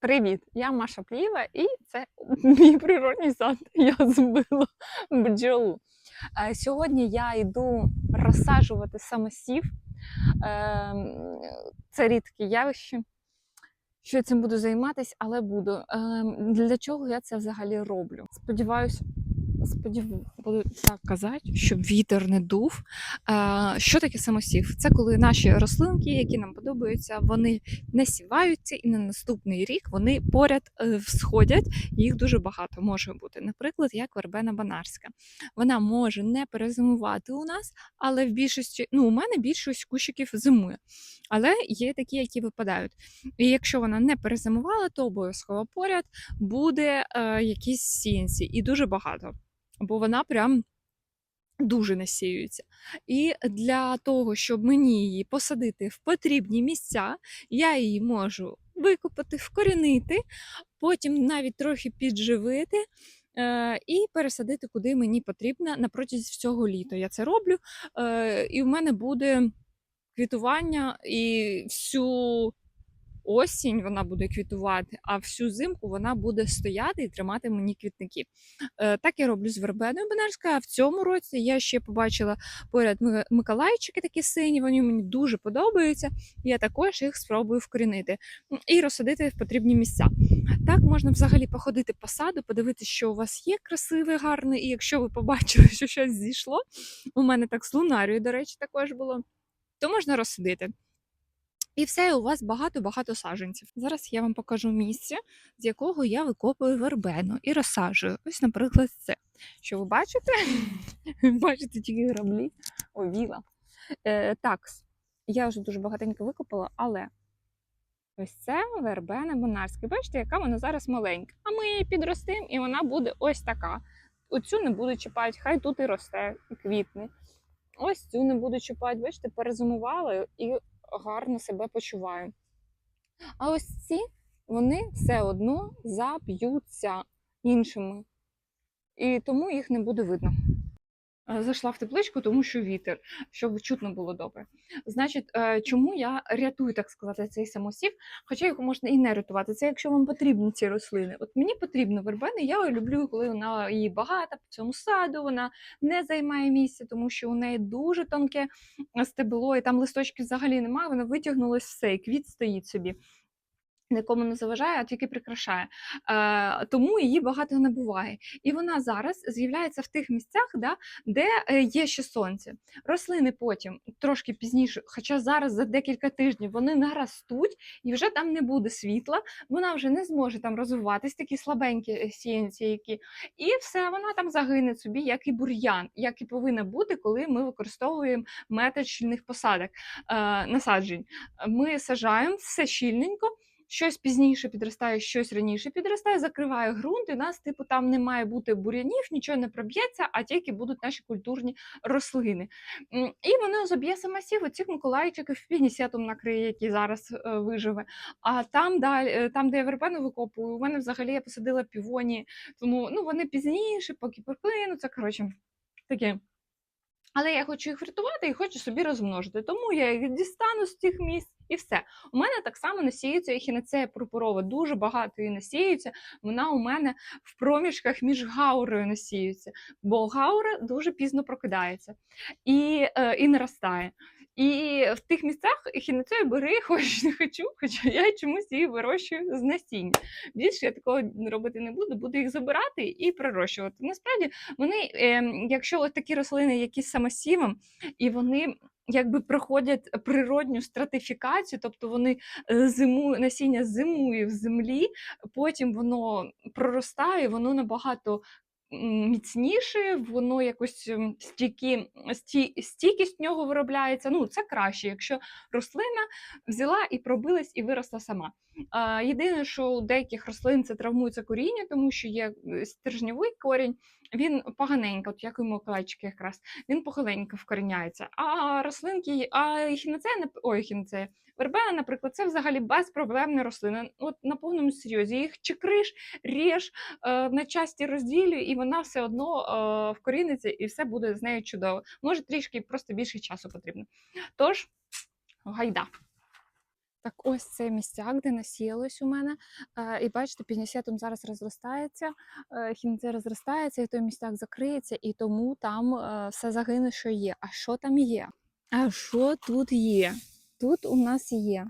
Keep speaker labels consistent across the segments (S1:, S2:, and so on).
S1: Привіт! Я Маша Плієва, і це мій природній сад. Я збила бджолу. Е, Сьогодні я йду розсаджувати самосів. Ем, Це рідке явище. Що я цим буду займатися, але буду. Ем, Для чого я це взагалі роблю? Сподіваюсь, сподів... буду так казати, щоб вітер не дув. Що таке самосів? Це коли наші рослинки, які нам подобаються, вони не сіваються, і на наступний рік вони поряд е, всходять. Їх дуже багато може бути. Наприклад, як вербена банарська. Вона може не перезимувати у нас, але в більшості, ну, у мене більшість кущиків зимує. Але є такі, які випадають. І якщо вона не перезимувала, то обов'язково поряд буде е, якісь сінці, і дуже багато. Бо вона прям дуже насіюється. І для того, щоб мені її посадити в потрібні місця, я її можу викопати, вкорінити, потім навіть трохи підживити. е, І пересадити куди мені потрібно на протязі всього літа. Я це роблю, е, і в мене буде квітування і всю осінь вона буде квітувати, а всю зимку вона буде стояти і тримати мені квітники. Е, Так я роблю з вербеною Бенарською, а в цьому році я ще побачила поряд ми- миколайчики такі сині, вони мені дуже подобаються. Я також їх спробую вкорінити і розсадити в потрібні місця. Так можна взагалі походити по саду, подивитися, що у вас є красиве, гарне, і якщо ви побачили, що щось зійшло, у мене так з лунарією, до речі, також було, то можна розсадити. І все, у вас багато-багато саджанців. Зараз я вам покажу місце, з якого я викопую вербену і розсаджую. Ось, наприклад, це. Що ви бачите? Бачите тільки граблі. Ой, віла. Е, так, я вже дуже багатенько викопала, але ось це вербена бонарська. Бачите, яка вона зараз маленька. А ми її підростимо, і вона буде ось така. Оцю не буду чіпати, хай тут і росте, і квітне. Ось цю не буду чіпати. Бачите, перезимувала і гарно себе почуваю. А ось ці вони все одно заб'ються іншими. І тому їх не буде видно. Е, Зайшла в тепличку, тому що вітер, щоб чутно було добре. Значить, е, чому я рятую, так сказати, цей самосів? Хоча його можна і не рятувати. Це якщо вам потрібні ці рослини. От мені потрібно вербени, я люблю, коли вона її багата по цьому саду, вона не займає місця, тому що у неї дуже тонке стебло, і там листочків взагалі немає, вона витягнулась все, і квіт стоїть собі. Нікому не заважає, а тільки прикрашає. Е, тому її багато не буває. І вона зараз з'являється в тих місцях, да, де е, є ще сонце. Рослини потім трошки пізніше, хоча зараз за декілька тижнів вони наростуть і вже там не буде світла, вона вже не зможе там розвиватись, такі слабенькі е, сіянці, які і все, вона там загине собі, як і бур'ян, як і повинна бути, коли ми використовуємо метод щільних посадок е, насаджень. Ми сажаємо все щільненько. Щось пізніше підростає, щось раніше підростає, закриває ґрунт, і нас, типу, там не має бути бур'янів, нічого не проб'ється, а тільки будуть наші культурні рослини. І воно заб'є самосів оцих миколайчиків пінісетом накриє, який зараз е, виживе. А там далі, е, там, де я вербену викопую, у мене взагалі я посадила півоні, тому ну, вони пізніше, поки проклинуться. Коротше, таке. Але я хочу їх врятувати і хочу собі розмножити. Тому я їх дістану з цих місць і все. У мене так само насіються ехінацея пурпурова. Дуже багато її насіюється. Вона у мене в проміжках між гаурою насіюється, бо гаура дуже пізно прокидається і, е, і наростає. І в тих місцях ехінацею бери, хоч не хочу, хоча я чомусь її вирощую з насіння. Більше я такого робити не буду, буду їх забирати і прирощувати. Насправді вони, е, якщо от такі рослини, які самосівом, і вони якби проходять природню стратифікацію, тобто вони е, зиму, насіння зимує в землі, потім воно проростає, воно набагато міцніше, воно якось ем, стійкі, сті, стійкість в нього виробляється. Ну, це краще, якщо рослина взяла і пробилась і виросла сама. А, єдине, що у деяких рослин це травмується коріння, тому що є стержньовий корінь, він поганенько, от як і миколайчики якраз, він похиленько вкоріняється. А рослинки, а ехінацея, нап- ой, ехінацея, вербена, наприклад, це взагалі безпроблемна рослина. От на повному серйозі їх чекриш, ріж е, на часті розділю, і вона все одно е, вкоріниться, і все буде з нею чудово. Може, трішки просто більше часу потрібно. Тож, гайда. Так, ось це місцяк, де насіялось у мене. І бачите, пінісетом зараз розростається, е, хімце розростається, і той місцяк закриється, і тому там е, все загине, що є. А що там є? А що тут є? Тут у нас є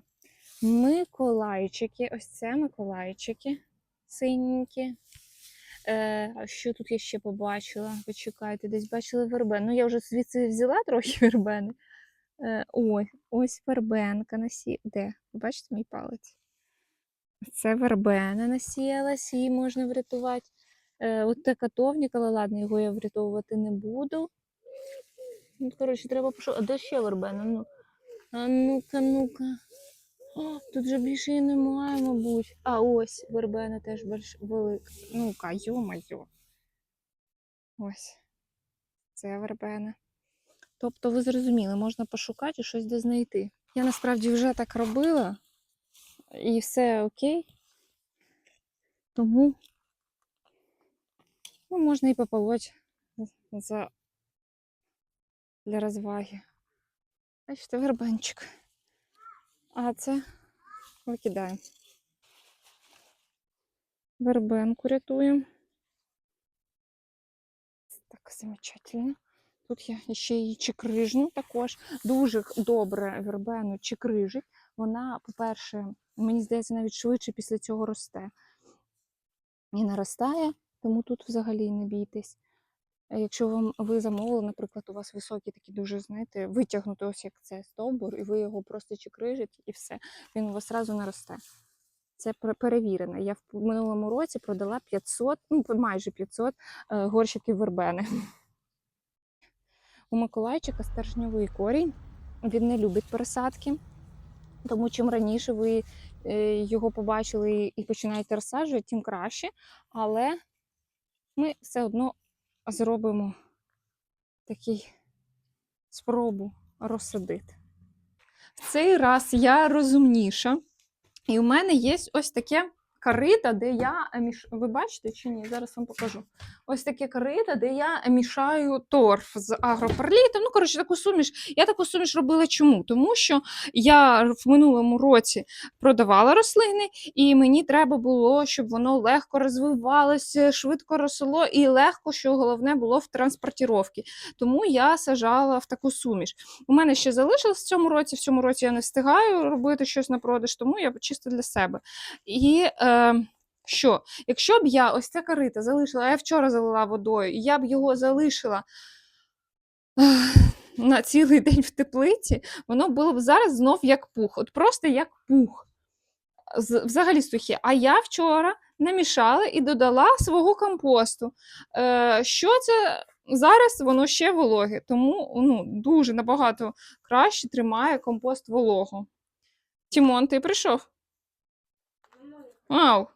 S1: Миколайчики. Ось це Миколайчики синенькі. Е, а що тут я ще побачила? Почекайте, десь бачили вербен. Ну, я вже звідси взяла трохи вербени. Е, ось, ось вербенка насі... Де? Бачите мій палець? Це вербена насіялась, її можна врятувати. Е, от це катовник, але ладно, його я врятовувати не буду. Ну, коротше, треба пошукати. А де ще вербена? Ну, а ну-ка, ну-ка. Тут же більше і немає, мабуть. А ось вербена теж більш велика. Ну-ка, йо-майо. Ось. Це вербена. Тобто, ви зрозуміли, можна пошукати і щось де знайти. Я насправді вже так робила, і все окей. Тому ну, можна і пополоть за... для розваги. Бачите, вербенчик. А це викидаємо. Вербенку рятуємо. Так, замечательно. Тут я ще її чикрижну також. Дуже добре вербену чикрижить. Вона, по-перше, мені здається, навіть швидше після цього росте. І наростає, тому тут взагалі не бійтесь. Якщо вам ви замовили, наприклад, у вас високий такий дуже, знаєте, витягнутий ось як це стовбур, і ви його просто чикрижите і все, він у вас одразу наросте. Це пер- перевірено. Я в минулому році продала 500, ну майже 500 е, горщиків вербени. У Миколайчика стержньовий корінь. Він не любить пересадки, тому чим раніше ви е, його побачили і починаєте розсаджувати, тим краще. Але ми все одно зробимо такий спробу розсадити. В цей раз я розумніша, і у мене є ось таке корита, де я міш... Ви бачите чи ні? Зараз вам покажу. Ось таке корита, де я мішаю торф з агропарлітом. Ну, коротше, таку суміш. Я таку суміш робила чому? Тому що я в минулому році продавала рослини, і мені треба було, щоб воно легко розвивалося, швидко росло і легко, що головне було в транспортіровці. Тому я сажала в таку суміш. У мене ще залишилось в цьому році. В цьому році я не встигаю робити щось на продаж, тому я чисто для себе. І е, що, якщо б я ось це корита залишила, я вчора залила водою, і я б його залишила на цілий день в теплиці, воно було б зараз знов як пух. От просто як пух. Взагалі сухе. А я вчора намішала і додала свого компосту. Е, що це зараз воно ще вологе, тому ну, дуже набагато краще тримає компост вологу. Тімон, ти прийшов? Ау,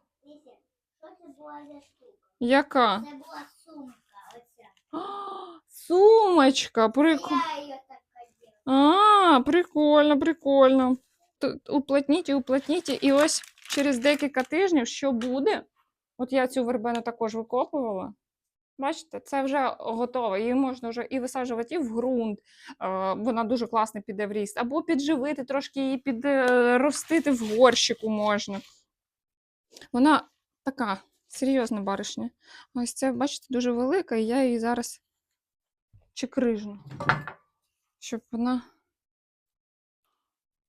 S2: що це була за штука?
S1: яка?
S2: Це була сумка оця.
S1: А, Сумочка, прикольно.
S2: Я її так хотіла.
S1: А, прикольно, прикольно. Тут уплотніть і уплотніть. І ось через декілька тижнів, що буде? От я цю вербену також викопувала. Бачите, це вже готово. Її можна вже і висаджувати і в ґрунт. е, Вона дуже класно піде в ріст. Або підживити, трошки її підростити в горщику можна. Вона така серйозна баришня. Ось це, бачите, дуже велика, і я її зараз чекрижну, щоб вона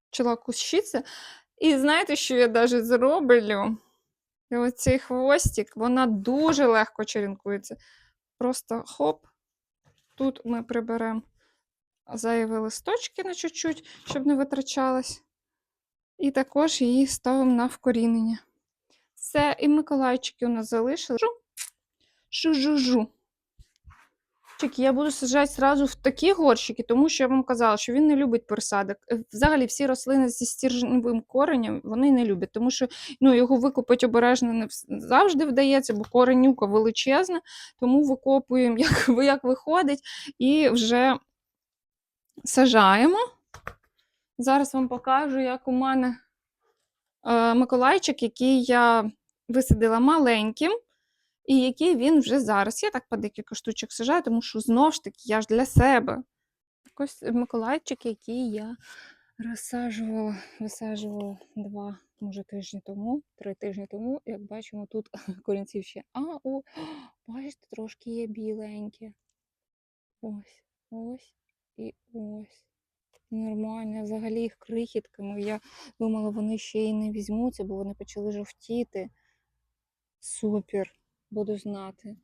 S1: почала кущитися. І знаєте, що я навіть зроблю? І оцей хвостик, вона дуже легко черенкується. Просто хоп, тут ми приберемо зайві листочки на чуть-чуть, щоб не витрачалось. І також її ставимо на вкорінення. Все, і Миколайчики у нас залишили. Жу. Жу-жу-жу. Я буду саджати зразу в такі горщики, тому що я вам казала, що він не любить пересадок. Е, Взагалі, всі рослини зі стержневим коренем вони не люблять, тому що ну, його викопати обережно не завжди вдається, бо коренюка величезна, тому викопуємо, як, як виходить, і вже сажаємо. Зараз вам покажу, як у мене Миколайчик, який я висадила маленьким, і який він вже зараз. Я так по декілька штучок сажаю, тому що знов ж таки я ж для себе. Ось Миколайчик, який я Розсаджувала, висаджувала два, може, тижні тому, три тижні тому. Як бачимо, тут корінців ще. А, о, бачите, трошки є біленькі. Ось, ось і ось. Нормально, взагалі їх крихітками. Я думала, вони ще й не візьмуться, бо вони почали жовтіти. Супер, буду знати.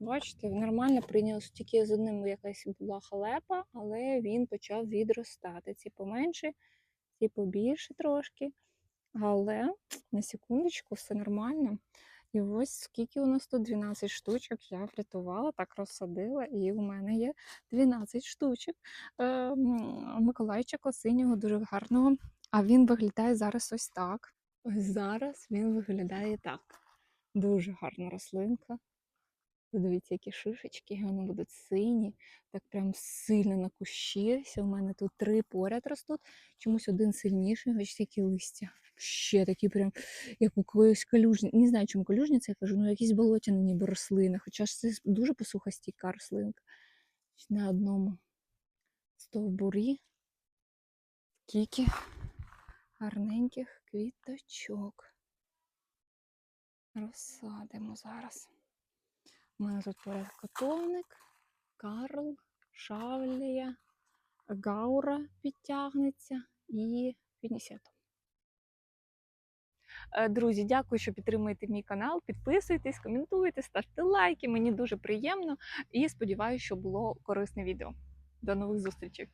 S1: Бачите, нормально прийнялося. Тільки з одним якась була халепа, але він почав відростати. Ці поменше, ці побільше трошки. Але на секундочку все нормально. І ось скільки у нас тут 12 штучок я врятувала, так розсадила, і у мене є 12 штучок. Е, Миколайчика синього, дуже гарного. А він виглядає зараз ось так. Ось зараз він виглядає так. Дуже гарна рослинка. Подивіться, які шишечки, вони будуть сині, так прям сильно на кущі. У мене тут три поряд ростуть, чомусь один сильніший, ось які листя. Ще такі прям, як у когось калюжні. Не знаю, чому калюжниця я кажу, ну якісь болотяні ніби рослини. Хоча ж це дуже посухостійка рослинка. На одному стовбурі скільки гарненьких квіточок. Розсадимо зараз. У мене тут поряд Карл, Шавлія, Гаура підтягнеться і Пінісето. Е, Друзі, дякую, що підтримуєте мій канал. Підписуйтесь, коментуйте, ставте лайки. Мені дуже приємно і сподіваюся, що було корисне відео. До нових зустрічей!